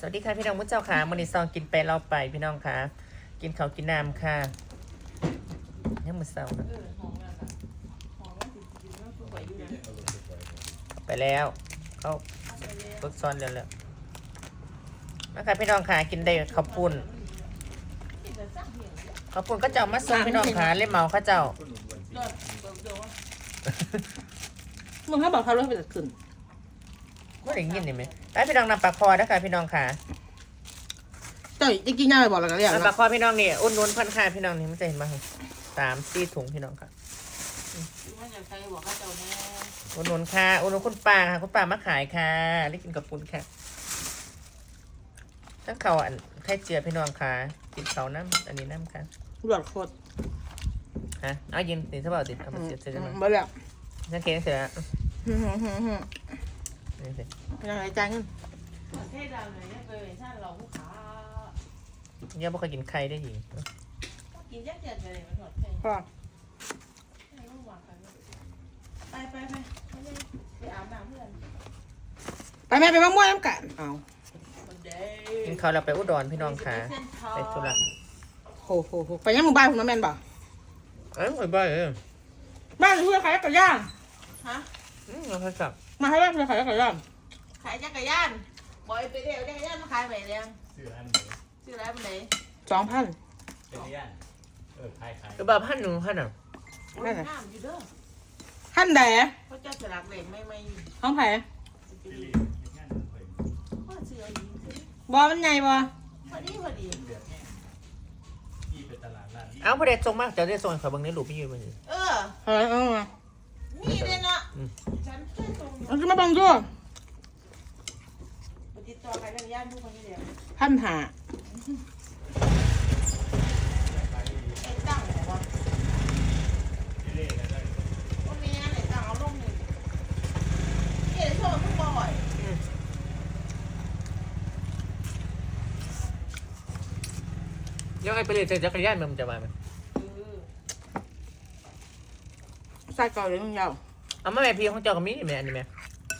สวัสดีค่ะพี่น้องมุ้เจ้าค่ะมันนี้ซองกินไปเราไปพี่น้องค่ะ กินข้าวกินน้ำค่ะยังมือเศร้านะไปแล้วเขาฝึกซ้อนแล้วแล้วนะคะพี่น้องค่ะกินได้ข้าวปุ้นข้าวปุ้นก็เจ้ามาส่งพี่น้องค่ะเล่มเมาเข้าเจ้ามึงให้บอกเขาเรื่องไปจัดขึ้น ไม่ได้ยินนี่ไหมแล้วพี่น้องนำปลาคอนะคะพี่น้องค่ะเจ้าจะกินย่างไปบอกแล้วกันเรียกนำปลานะคอพี่น้องนี่อุ่นนุนพันค่าพี่น้องนี่มันจะเห็นไหมสามสี่ถุงพี่น้องค่ะว่าจะใครบอกเขาเจ้าแน่อุดหนุนค่ะอุดหนุนคุณป้าค่ะคุณป้ามาขายค่ะได้กินกับปุนค่ะทั้งเขาอันไข่เจียวพี่น้องค่ะกินเขาน้ำอันนี้น้ำค่ะหลวดโคตรฮะเอายินติดถ้าเปล่าติดเอามาเสียบเสร็จแล้วมั้งบ่แล้วนั่นเค้กเสร็จแล้วฮึ่มฮึ่มฮึ่มฮึ่ม นี่สิเป็นอะไรจ่ายเงินเทศดาวเลยเนี่ยเคยท่านเราลูกค้ายังไม่เคยกินไข่ได้หญิงกินแยกเจ็ดเลยมันหมดเลยพ่อให้ลูกวางกันไปไปไปไปอาบน้ำเพื่อนไปแม่ไปมะม่วงน้ำกันเอาคนเดกินเขาวเราไปอุดรพี่น้องค่ะเส้นทองไปธุระโหโหโหไปยังหมู่บ้านคุณมาแม่นบ่เอ้ยไปบ้านเออบ้านเพื่อนขายไก่ย่างฮะอืมเราไปกลับ มาให้บ้านเพื่อนขายไก่ย่างขายจักรยานบอยไปเร็วจักรยานมาขายไปเร็วชื่ออันไหนชื่ออะไรมันไหนสองพันเป็นย่านเออคล้ายคล้ายก็บ้าพันหนึ่งพันอะโอ้ยน้ำอยู่เด้อพันแดเขาเจ้าสลักเหล็กไม่ไม่ห้องไผ่ที่รีย่านเพิ่นพ่อเชื่อดีบอมันใหญ่บ่พอดีพอดีเดือดแห้งที่เป็นตลาดร้านนี้เอาพอเด็ดส่งมากจะได้ส่งให้เขาเบางในรูปไม่ยืนมันอยู่เออเฮ้ยเอา มามีเลยเนาะฉันเคยส่งเอาจะมาบังด้วยติดต่อใครจักรยานทุกคนนี่เดียวพันหาไอ้ตั้งไหนวะที่เล่อะไรได้วันนี้ไหนตั้งเอาลงหนึ่งเอ๋โทรทุกบ่อยยังไงไปเลยจักรยานมันจะมาไหม ใส่ก่อนเลยมึงยาวเอามาแม่พี่ของเจ้ากับมีนี่แม่อันนี้แม่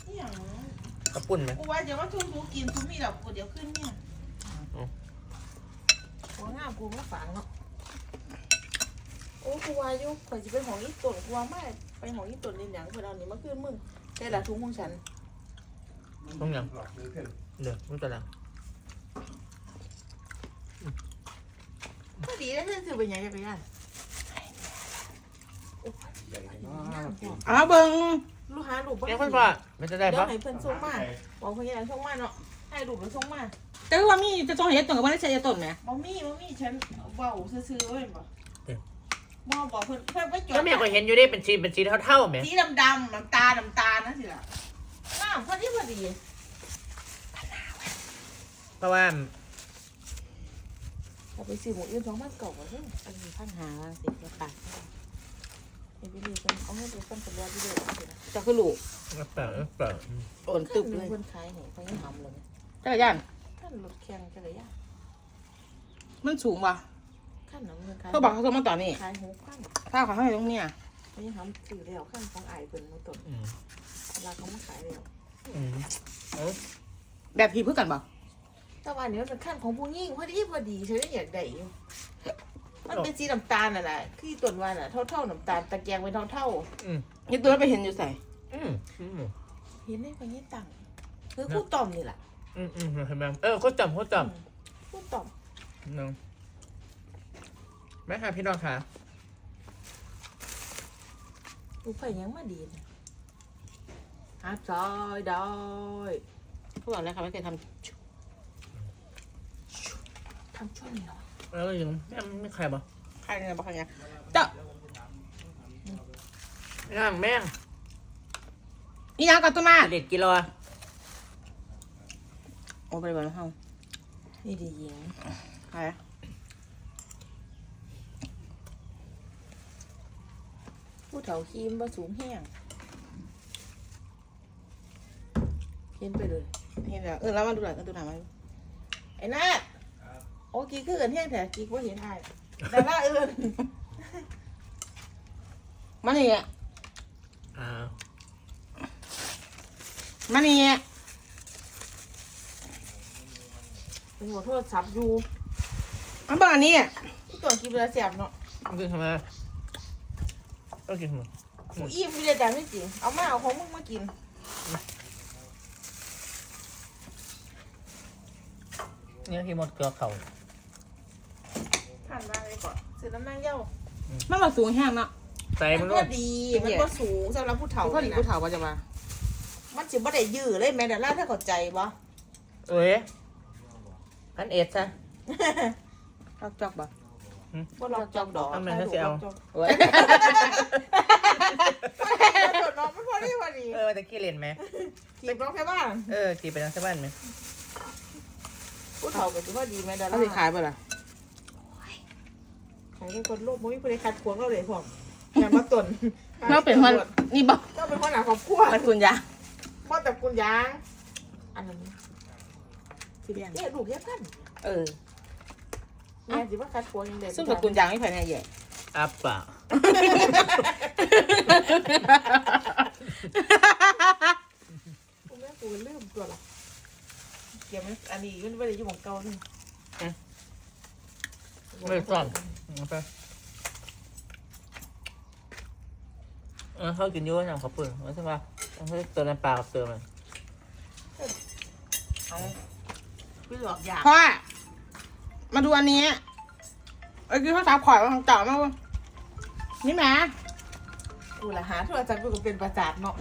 นี่อย่างกระปุ่นไหมกูว่าเดี๋ยวว่าทุ่มกูกินทุ่มมีดอกกูเดี๋ยวขึ้นเนี่ยอ๋อหัวหน้ากูมาฝังเนาะโอ้กูว่าอยู่ข่อยจะไปหองอีตุ่นกูว่าไม่ไปหองอีตุ่นเรียนอย่างเพื่อนเอานี่มาขึ้นมึงได้ละทุ่งของฉันต้องยังเดี๋ยวรู้ตัวแล้วก็ดีแล้วเพื่อนซื้อไปยังไงไปยังเอาเบิ่งลูกค้าลูกบ้ายังเพิ่นว่ามันจะได้เดี๋ยปะวให้เพื่อนส่งมาบอกเพื่อนยังส่งมาเนาะให้ลูกมันส่งมาแต่ว่ามีจะต้องเห็ดต้นกับว่าได้ใช้ต้นไหมบ่มีบ่มีฉันเบาซื่อๆเว้ยบ่บ่บอกเพิ่นเพิ่นไปจดก็แม่ก็เห็นอยู่ได้เป็นสีเป็นสีเท่าๆแม่สีดำดำน้ำตาลน้ำตาลนั่นสิล่ะน้ำพอดีพอดีเพราะว่าเราไปซื้อหมูอื่นสองพันเก่าเฮ้ยอันนี้พันหาสิบปาก เดี๋ยวไปดูกันเอาเงินไปต้นกับยาที่เดียเอาสินะจะคือลูกเปล่าเปล่าโอนตึบเลยเพิ่นขายให้เขายังทำเลยจักรยานขั้นรถแข่งจักรยานมันสูงป่ะขั้นน้ำเงินขายเขาบอกเขาส่งมาต่อนี่ขายหกขั้นถ้าเขาให้ตรงเนี้ยเขายังทำซื้อแล้วขั้นของไอายเพิ่นมาต้นอืมเวลาเขามาขายแล้วอืมเอาแบบพีเพื่อกันป่ะแต่ว่าอันนี้มันเป็นขั้นของผู้หญิงพอดีพอดีฉันยังอยากได้อยู่ มันเป็นสีน้ำตาลน่ะนะคือต้นว่าน่ะเท่าๆน้ำตาลตะแกรงเป็นเท่าๆอืมนี่ตัวไปเห็นอยู่ใส่อืมอืมเห็นได้ไปยี่ตังค์คือคู่ต่อมนี่แหละอืมอืมเห็นไหมเออเขาจำเขาจคู่ต่อมำน้องแม่ค่ะพี่น้องค่ะกูไปยังมาดีนะฮับซอยดอยเขาบอกแล้วค่ะไม่เคยททำช่วยหน่อย เออยังแม่ไม่ใครบ่ใครเนี่ยบอกใครเนี่ยเจ้าย่แม่งอีหยังกับต้นมาเด็ดกิโลโอ้ไปบ่อยแล้วเฮานี่ดีหญิงใครผู้เฒ่าคีมบ่สูงแห้งเห็นไปเลยเห็นแล้วเออแล้วมาดูหน่อยก็ดูหน่อยมาไอ้นาด โอ้กีคือกันแห้งแต่กีว่าเห็นไอ้แต่ว่าเอื่นมานี่อะอ่ามานี่เป็นหัวโทษซับอยู่อันบ้านนี้อะอีตัวกินเวลาแสบเนาะต้องกินทำไมต้องกินทำไมกูอิ่มไม่ได้แต่ไม่จริงเอามาเอาของมึงมากินเนี่ยที่หมดเกลือเขาผ่านมาเลยก่อนซื้อน้ำนั่งเย้ามันมาสูงแห้งเนาะใส่มัมันนก็ก็ดี มันก็สูงสำหรับผู้เฒ่าเขาก็ดีนี่กูนะถามว่าจะมามันจะไม่ได้ยืดเลยแม่แต่ล่าถ้าเข้าใจบ่ เอ้ยพันเอ็ดซะ จอกจอกบ่บ่ลองจอกดอกทำไมเขาสิเอาโอ้ยน้องไม่พอดีพอดีเออตะกี้เล่นไหมจีบน้องแค่บ้านเออจีบไปทางสบ้านไหมผู้เฒ่าก็ถือว่าดีแม่แต่เขาล่าสิขายบ่ล่ะ ขายให้คนโลกไม่มีคนใดขัดขวางเราเลยพ่อแม่มาตุนเราเป็นคนนี่บ่เราเป็นคนหนาครอบครัวมันคุณยาพ่อแต่กุญยางอันนั้นที่เรียนเนี่ยลูกแค่พันเออแม่สิว่าขัดขวางยังไงซึ่งกับคุณยางไม่ภายในใหญ่อัปปะกูแม่กูลืมตัวละเกี่ยวมันอันนี้มันไม่ได้อยู่ของเก่านี่ ไม่ซ่อนเอาไปเออเขากินอยุ่งอย่างขอบคุณว่าใช่ปะเขาเติมน้ำปลากับเติมมันพี่หลอกอยากพ่อมาดูอันนี้เอ้ยคือเขาสาวข่อยว่าของเก่ามากเว้ยนี่แหมกูละหาโทรศัพท์กูก็เป็นประจาดเนาะ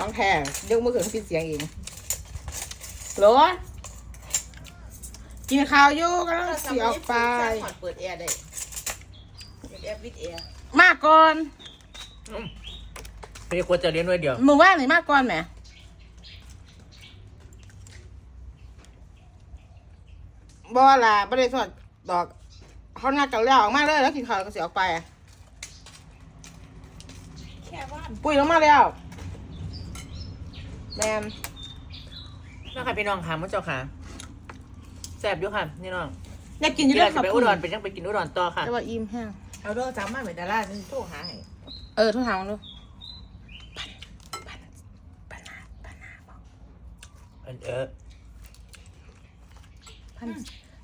ต้องแท้ยกมือขึ้นปิดเสียงเองโหลกินข้าวอยู่กำลังสีออกไปเปิดแอร์ได้เปิดแอร์วิดแอร์มาก่อนพี่ควรจะเลี้ยงด้วยเดียวมือว่างหรือมาก่อนแหมบ่ล่ะบ่ได้สอดดอกเขานัดกันแล้วออกมาเลยแล้วกินข้าวก็สิออกไปอะแค่บ้านปุ้ยลงมาแล้วแมน น้องค่ะพี่น้องค่ะมุ้เจ้าค่ะแซ่บอยู่ค่ะนี่น้องอยากกินอยู่เดี๋แล้ยววครัจะบไปอุดรไปยังไปกินอุดรต่อค่ะแต่ว่าอิ่มแห้ง เอาโทรศัพท์มาเหมือนดารานี่โทรหาให้ เออโทุกทางมันดูเออเออพัน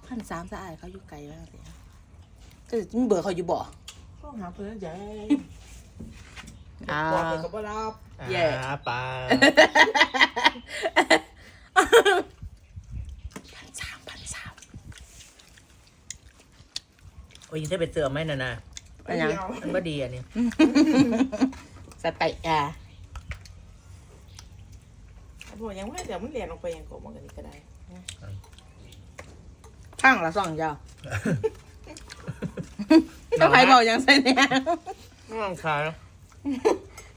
พันสามสะอายเขาอยู่ไกลมากเลยเออมึงเบื่อเขาอยู่บ่ โทรหาเพื่อนใหญ่อ่าบอกไปกับบ่รับ แย่ อ่าปลา พันสามพันสามโอ้ยยิงได้ไปเจอไหมน่ะนะไปยังเดียวมันก็ดีอะนี่สไตล์อะบอกยังไม่เดี๋ยวมันเรียนออกไปยังกบมันกันนี่ก็ได้ข้างละสองยาวถ้าใครบอกยังใส่เนี่ยน้องชาย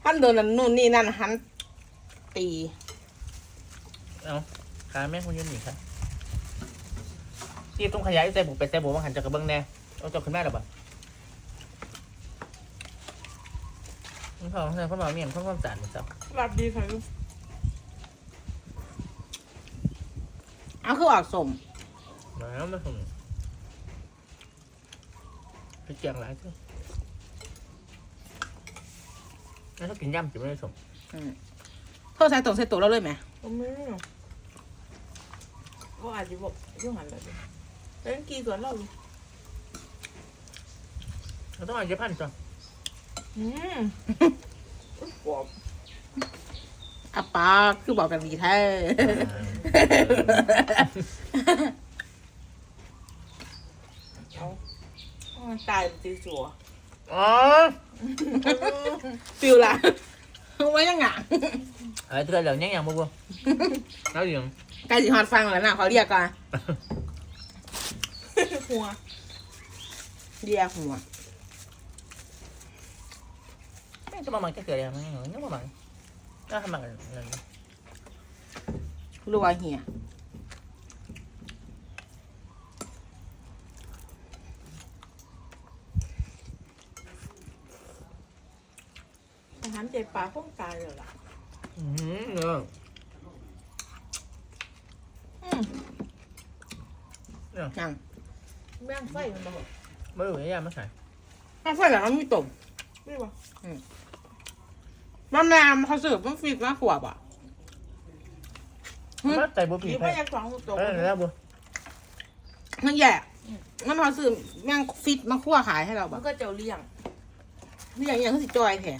ท่านโดนนั่นนู่นนี่นั่นหันตี เอา ขาแม่คุณยืนหนีค่ะที่ต้องขยายใส่บุกไปใส่บุกว่าหันจากกระเบื้องแน่เอาจบขึ้นแม่หรอปะนี่เขาเขาเขาบอกเมียนเขาความสะอาดเหมือนเจ้ารับดีค่ะลูกเอาคือออกสมแล้วไม่ผมไปเจียงหลายจ้ะแล้วถ้ากินย่ำจะไม่ได้สมอืมโทษใส่ตรงใส่ตัวเราเลยไหมก็ไม่ ก็อาจจะบอกยุ่งหันเลยแต่กี่ส่วนเราเราต้องเอาเยอะพันจ้ะอืมกบอะปาคือบอกกันดีแท้เอามันตายมันตีสัวอ๋อ ฟิวละ ไว้ยังไงเออเธอเหล่านี้อย่างบัวแล้วอย่างใกล้สิฮอดฟังแล้วนะเขาเรียกก่อนหัวเรียกหัวไม่จะมามันจะเกิดอะไรไม่เหรอเนี่ยมามันก็ทำมันนั่นรัวเหีย หารใจปลาพ้องตายเลยล่ะอืมเนอะอืมยังแม่งไฟมันบอกไม่รู้ยังไม่ใช่ถ้าเพื่อนเราไม่ตกไม่บอกมันแรมเขาสืบมันฟีดมาขวบอะมาใจบุผียิ้มไปไม่อยากสองตัวเออแล้วบุมันแย่มันพอซื้อแม่งฟิตมาคั่วขายให้เรามับ่นก็เจ้าเลี้ยงนี่อย่างอย่างคือสิจอยแท้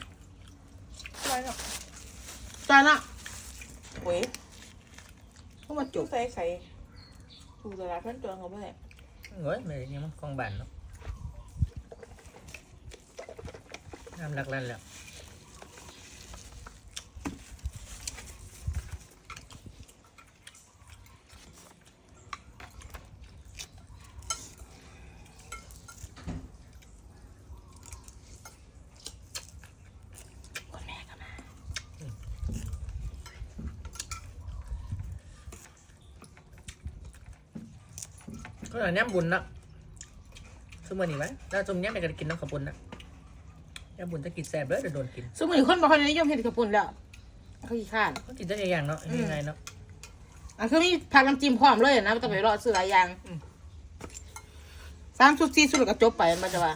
อะไรเนาะจอยละเว้ยเพราะว่าจจุบกใส่ไข่ถูกตลาดเพิ่นตัวเขาไม่ได้เฮ้ยไม่ได้ยังมันกองบันเนาะน้ำรักลั่นแล้ว คนแม่ก็มา ก็อย่างนี้บุญเนาะสมมตินี่ไหมแล้วจมเนี้ยไม่กันกินน้ำขาวปุนนะย่าบุญจะกินแซ่บเด้อเดี๋ยวโดนกินสมัยคนบ่ค่อยนิยมเห็ดกระปุ่นแล้วเขาขี้ข้านก็กินได้อย่างเนาะยังไงเนาะอันคือมีผักน้ำจิ้มพร้อมเลยนะไม่ต้องไปรอซื้อหลายอย่างอืมสามสุดสี่สุดแล้วก็จบไปมันจะว่า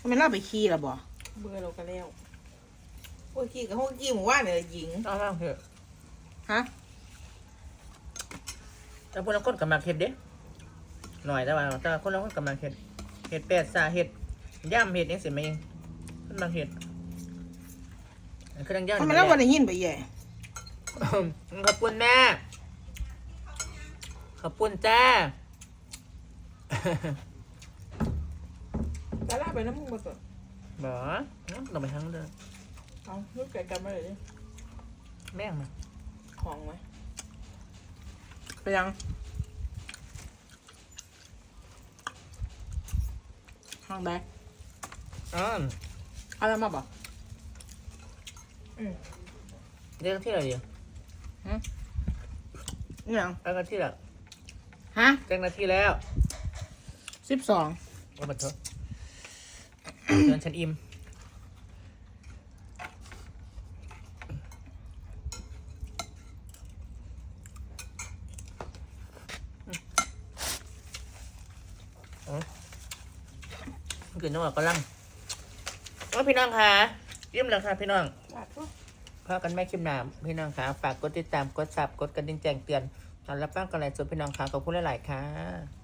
ทำไมเราไปขี้ละบ่เบื่อเราก็แล้วโอ้ยขี้กับห้องขี้หมู่ว่านเนี่ยหญิงเอาบ้างเถอะฮะ แต่พวกเราคนกับมาเห็ดเด้หน่อยแต่ว่าแต่คนเราคนกับมาเห็ดเห็ดเป็ดซาเห็ดย่ำเห็ดนี่สิมาเองคนมาเห็ดอันคือดังย่ำทำไมเราวันได้ยินไปแย่ขอบคุณแม่ขอบคุณจ้าแต่ลาไปน้ำมึงมาก่อนบ่เราไปทั้งเดินเอาลูกไก่กันมาเลยดิแม่งมาของไหม ไปยังห้องใดอ๋อเอาแล้วมาบ่อืมเรื่องที่อะไรดีนี่ยังเอากันที่ละฮะแจ้งหน้าที่แล้วสิบสองว่าบันเถอะเดินฉันอิ่ม กินจังหวะก็ลังว่าพี่น้องค่ะยิ้มแล้วค่ะ พี่น้องบาดทุกพากันไม่คลิปหนามพี่น้องค่ะฝากกดติดตามกดซับกดกระดิ่งแจ้งเตือนตอนรับฟังกันไลฟ์สดพี่น้องค่ะขอบคุณหลาย ๆ ค่ะ